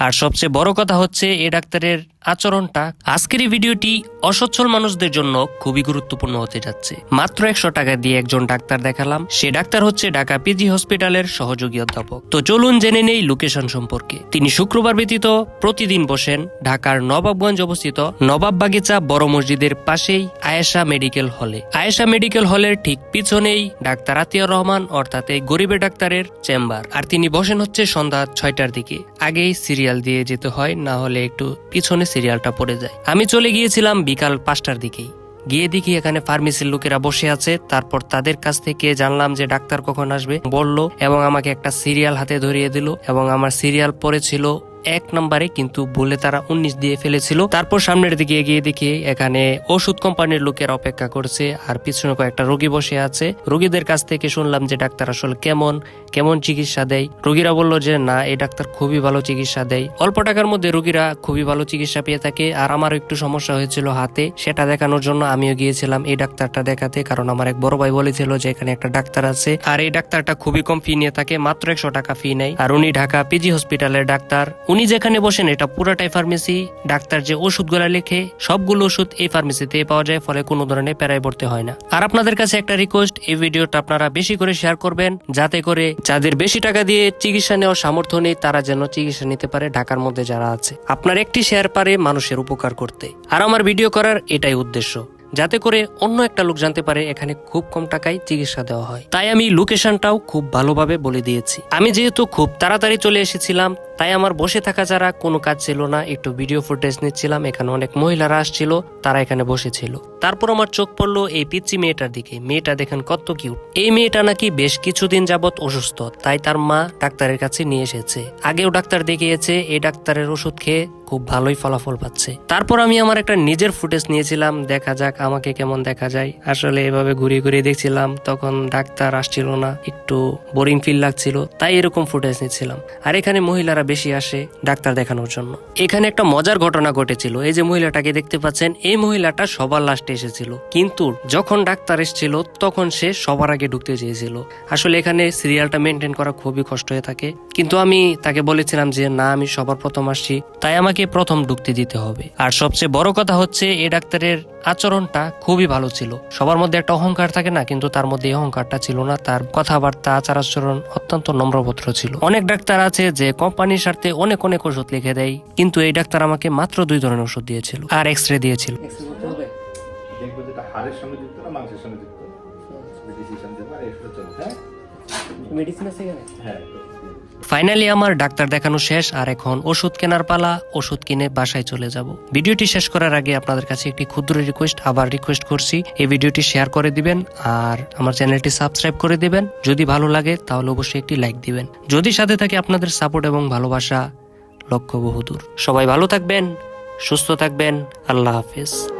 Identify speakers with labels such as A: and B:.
A: আর সবচেয়ে বড় কথা হচ্ছে এ ডাক্তারের আচরণটা আজকের এই ভিডিওটি অসচ্ছল মানুষদের জন্য খুবই গুরুত্বপূর্ণ হতে যাচ্ছে। মাত্র একশো টাকা দিয়ে একজন ডাক্তার দেখালাম। সে ডাক্তার হচ্ছে ঢাকা পিজি হসপিটালের সহযোগী অধ্যাপক। তো চলুন জেনে নেই লোকেশন সম্পর্কে। তিনি শুক্রবার ব্যতীত প্রতিদিন বসেন ঢাকার নবাবগঞ্জ অবস্থিত নবাব বাগিচা বড় মসজিদের পাশেই আয়েশা মেডিকেল হলে। আয়েশা মেডিকেল হলের ঠিক পিছনেই ডাক্তার আতিয়ার রহমান, অর্থাৎ এই গরিবের ডাক্তারের চেম্বার। আর তিনি বসেন হচ্ছে সন্ধ্যা ছয়টার দিকে। আগেই সিরিয়াল দিয়ে যেতে হয়, না হলে একটু পিছনে সিরিয়ালটা পড়ে যায়। আমি চলে গিয়েছিলাম বিকাল পাঁচটার দিকেই। গিয়ে দেখি এখানে ফার্মেসির লোকেরা বসে আছে। তারপর তাদের কাছ থেকে জানলাম যে ডাক্তার কখন আসবে। বলল এবং আমাকে একটা সিরিয়াল হাতে ধরিয়ে দিল এবং আমার সিরিয়াল পড়েছিল এক নম্বরে কিন্তু বলে তারা উনিশ দিয়ে ফেলেছিল। তারপর সামনের দিকে এগিয়ে দেখি এখানে ওষুধ কোম্পানির লোকের অপেক্ষা করছে আর পিছনে কয়েকটা রোগী বসে আছে। রোগীদের কাছ থেকে শুনলাম যে ডাক্তার আসলে কেমন কেমন চিকিৎসা দেয়। রোগীরা বলল যে, না, এই ডাক্তার খুবই ভালো চিকিৎসা দেয়। অল্প টাকার মধ্যে রোগীরা খুবই ভালো চিকিৎসা পেয়ে থাকে আর আমার একটু সমস্যা হয়েছিল হাতে। সেটা দেখানোর জন্য আমিও গিয়েছিলাম এই ডাক্তারটা দেখাতে কারণ আমার এক বড় ভাই বলেছিল যে, এখানে একটা ডাক্তার আছে। আর এই ডাক্তারটা খুবই কম ফি নিয়ে থাকে, মাত্র একশো টাকা ফি নেয়। আর উনি ঢাকা পিজি হসপিটালের ডাক্তার। উনি যেখানে বসেন, এটা পুরাটাই ফার্মেসি ডাক্তার যে ওষুধগুলো লেখে, সবগুলো ওষুধ এই ফার্মেসিতে পাওয়া যায়, ফলে কোনো ধরনের প্যারায় পড়তে হয় না। আর আপনাদের কাছে একটা রিকোয়েস্ট এই ভিডিওটা আপনারা বেশি করে শেয়ার করবেন, যাতে করে যাদের বেশি টাকা দিয়ে চিকিৎসা নেওয়ার সামর্থ্য নেই, তারা যেন চিকিৎসা নিতে পারে ঢাকার মধ্যে যারা আছে। আপনার একটি শেয়ার পারে মানুষের উপকার করতে। আর আমার ভিডিও করার এটাই উদ্দেশ্য, যাতে করে অন্য একটা লোক জানতে পারে এখানে খুব কম টাকায় চিকিৎসা দেওয়া হয়। তাই আমি লোকেশনটাও খুব ভালোভাবে বলে দিয়েছি। আমি যেহেতু খুব তাড়াতাড়ি চলে এসেছিলাম তাই আমার বসে থাকা যারা, কোনো কাজ ছিল না। একটু ভিডিও ফুটেজ নিচ্ছিলাম, এখানে অনেক মহিলারা আসছিল, তারা এখানে বসেছিল। তারপর আমার চোখ পড়ল এই পিচ্চি মেয়েটার দিকে। মেয়েটা দেখেন কত কিউট এই মেয়েটা নাকি বেশ কিছুদিন যাবত অসুস্থ, তাই তার মা ডাক্তারের কাছে নিয়ে এসেছে। আগেও ডাক্তার দেখিয়েছে, এই ডাক্তারের ওষুধ খেয়ে খুব ভালোই ফলাফল পাচ্ছে। তারপর আমি আমার একটা নিজের ফুটেজ নিয়েছিলাম, দেখা যাক আমাকে কেমন দেখা যায়। আসলে এভাবে ঘুরিয়ে ঘুরিয়ে দেখছিলাম, তখন ডাক্তার আসছিল না, একটু বোরিং ফিল লাগছিল, তাই এরকম ফুটেজ নিচ্ছিলাম। আর এখানে মহিলারা বেশি আসে ডাক্তার দেখানোর জন্য। এখানে একটা মজার ঘটনা ঘটেছিল। এই যে মহিলাটাকে দেখতে পাচ্ছেন, এই মহিলাটা সবার লাস্টে এসেছিল। কিন্তু যখন ডাক্তার এসেছিল, তখন সে সবার আগে ঢুকতে চেয়েছিল। আসলে এখানে সিরিয়ালটা মেনটেন করা খুবই কষ্ট হয়ে থাকে। কিন্তু আমি তাকে বলেছিলাম যে, না, আমি সবার প্রথম আসছি। তাই আমাকে প্রথম ঢুকতে দিতে হবে। আর সবচেয়ে বড় কথা হচ্ছে, এই ডাক্তারের আচরণটা খুবই ভালো ছিল। সবার মধ্যে একটা অহংকার থাকে না, কিন্তু তার মধ্যে অহংকারটা ছিল না। তার কথাবার্তা, আচার আচরণ অত্যন্ত নম্রভদ্র ছিল। অনেক ডাক্তার আছে যে কোম্পানির স্বার্থে অনেক অনেক ওষুধ লিখে দেয়, কিন্তু এই ডাক্তার আমাকে মাত্র দুই ধরনের ওষুধ দিয়েছিল আর এক্স রে দিয়েছিল
B: হাড়ের সঙ্গে যুক্ত না মাংসের সঙ্গে যুক্ত? চলবে হ্যাঁ হ্যাঁ।
A: ফাইনালি আমার ডাক্তার দেখানো শেষ আর এখন ওষুধ কেনার পালা ওষুধ কিনে বাসায় চলে যাব। ভিডিওটি শেষ করার আগে আপনাদের কাছে একটি ক্ষুদ্র রিকোয়েস্ট আবার রিকোয়েস্ট করছি। এই ভিডিওটি শেয়ার করে দিবেন আর আমার চ্যানেলটি সাবস্ক্রাইব করে দিবেন। যদি ভালো লাগে তাহলে অবশ্যই একটি লাইক দিবেন। যদি সাথে থাকে আপনাদের সাপোর্ট এবং ভালোবাসা লক্ষ্য বহুদূর সবাই ভালো থাকবেন সুস্থ থাকবেন আল্লাহ হাফিজ।